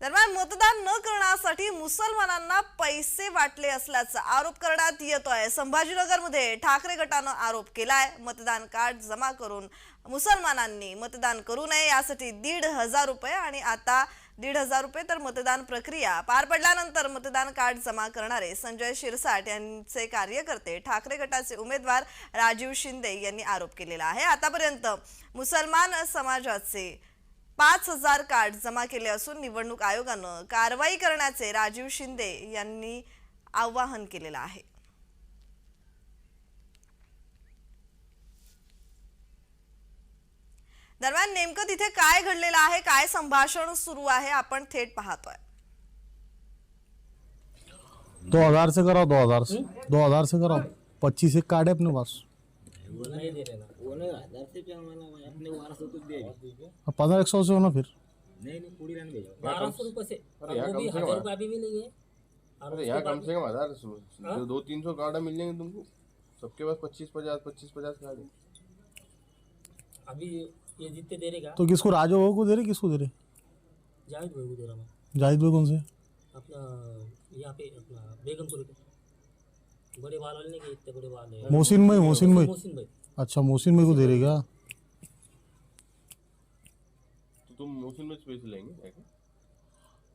दरम्यान मतदान न करण्यासाठी मुसलमानांना पैसे वाटले असल्याचा आरोप करण्यात येतोय. संभाजीनगरमध्ये ठाकरे गटानं आरोप केलाय. मतदान कार्ड जमा करून मुसलमानांनी मतदान करू नये यासाठी दीड हजार रुपये आणि आता दीड हजार रुपये तर मतदान प्रक्रिया पार पडल्यानंतर मतदान कार्ड जमा करणारे संजय शिरसाट यांचे कार्यकर्ते ठाकरे गटाचे उमेदवार राजीव शिंदे यांनी आरोप केलेला आहे. आतापर्यंत मुसलमान समाजाचे पाच हजार कार्ड जमा केले असून निवडणूक आयोगानं कारवाई करण्याचे राजीव शिंदे यांनी आवाहन केलेलं आहे. दरम्यान नेमकं तिथे काय घडलेलं आहे काय संभाषण सुरू आहे आपण थेट पाहतोय. दो हजार से कराओ दो हजार से दो हजार से कराओ पच्चीस एक कार्ड है अपने पास वो नहीं दे रहे ना वो नहीं हज़ार से क्या माना अपने वारस को दे अब पंद्रह एक सौ से हो ना फिर? नहीं नहीं पूरी लाइन भेजो। बारह सौ रुपये से। वो भी कम से हज़ार रुपये अभी मिलेंगे और अरे यहाँ कम से कम हज़ार दो तीन सौ कार्ड मिल जाएँगे तुमको सबके पास पच्चीस पचास पच्चीस पचास कार्ड है। अभी ये जितने दे रहेगा तो किसको राजा को दे रहे किसको दे रहे? जाहिद भाई को दे रहा मैं जाहिद भाई कौन से? अपना यहाँ पे अपना बेगमपुर के। बड़े बाल वाले नहीं के इतने बड़े बाल है। मोहसिन भाई मोहसिन भाई। मोहसिन भाई। अच्छा मोहसिन भाई को दे रहे क्या? तो तुम मोहसिन में पैसे लेंगे है?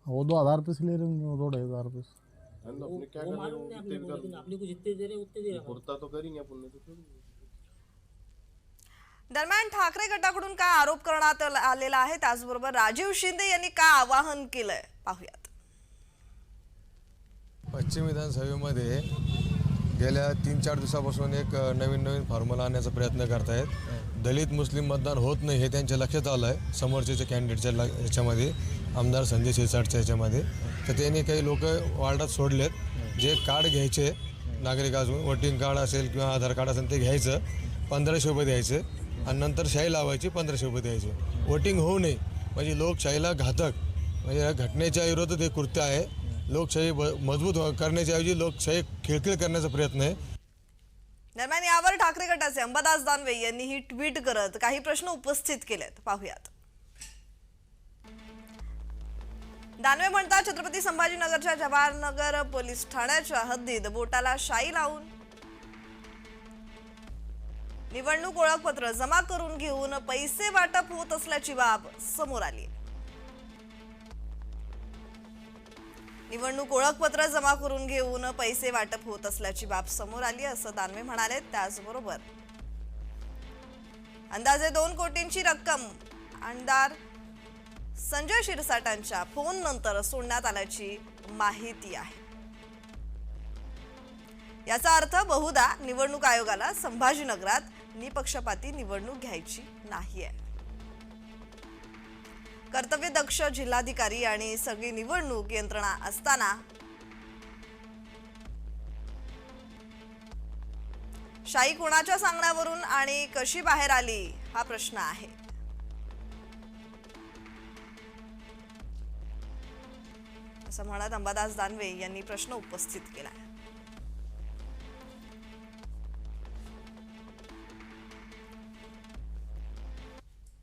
वो दो हजार रुपये से ले रहे होंगे वो दो ढाई हजार रुपये है ना, अपने क्या वो कर रहे मालूम हो? नहीं कितने अपने को कर लेकिन अपने को जितने दे रहे उतने दे रहा। पुरता तो करेंगे अपन ने तो। छोड़ दरम्यान ठाकरे गटाकडून काय आरोप करण्यात आल- आलेला आहे? त्याचबरोबर राजीव शिंदे यांनी काय आवाहन केलंय? पाहूयात. पश्चिम विधानसभेमध्ये गेल्या तीन चार दिवसापासून एक नवीन नवीन फॉर्म्युला आणण्याचा प्रयत्न करतायत. दलित मुस्लिम मतदान होत नाही हे त्यांच्या लक्षात आलं आहे समोरच्या कॅन्डिडेटच्या याच्यामध्ये आमदार संजय शिरसाटच्या याच्यामध्ये. तर त्यांनी काही लोक वार्डात सोडलेत जे कार्ड घ्यायचे नागरिक अजून वोटिंग कार्ड असेल किंवा आधार कार्ड असेल ते घ्यायचं पंधराशे रुपये द्यायचे आणि नंतर शाही लावायची पंधराशे रुपये द्यायचे. वोटिंग होऊ नये. म्हणजे लोकशाहीला घातक. म्हणजे या घटनेच्या विरोधात हे कृत्य आहे. लोकशाही मजबूत करण्याच्या करण्याच्याऐवजी लोकशाही खिळखिळ करण्याचा प्रयत्न आहे. दरम्यान यावर ठाकरे गटाचे अंबादास दानवे यांनी ही ट्विट करत काही प्रश्न उपस्थित केलेत. पाहूयात. दानवे म्हणतात छत्रपती संभाजीनगरच्या जवाहरनगर पोलीस ठाण्याच्या हद्दीत बोटाला शाई लावून निवडणूक ओळखपत्र जमा करून घेऊन पैसे वाटप होत असल्याची बाब समोर आली निवडणूक ओळखपत्र जमा करून घेऊन पैसे वाटप होत असल्याची बाब समोर आली असं दानवे म्हणाले. त्याचबरोबर अंदाजे दोन कोटींची रक्कम आमदार संजय शिरसाटांच्या फोन नंतर सोडण्यात आल्याची माहिती आहे. याचा अर्थ बहुधा निवडणूक आयोगाला संभाजीनगरात निपक्षपाती निवडणूक घ्यायची नाहीये. कर्तव्यदक्ष जिल्हाधिकारी आणि सगळी निवडणूक यंत्रणा असताना शाही कोणाच्या सांगण्यावरून आणि कशी बाहेर आली हा प्रश्न आहे. असं म्हणत अंबादास दानवे यांनी प्रश्न उपस्थित केला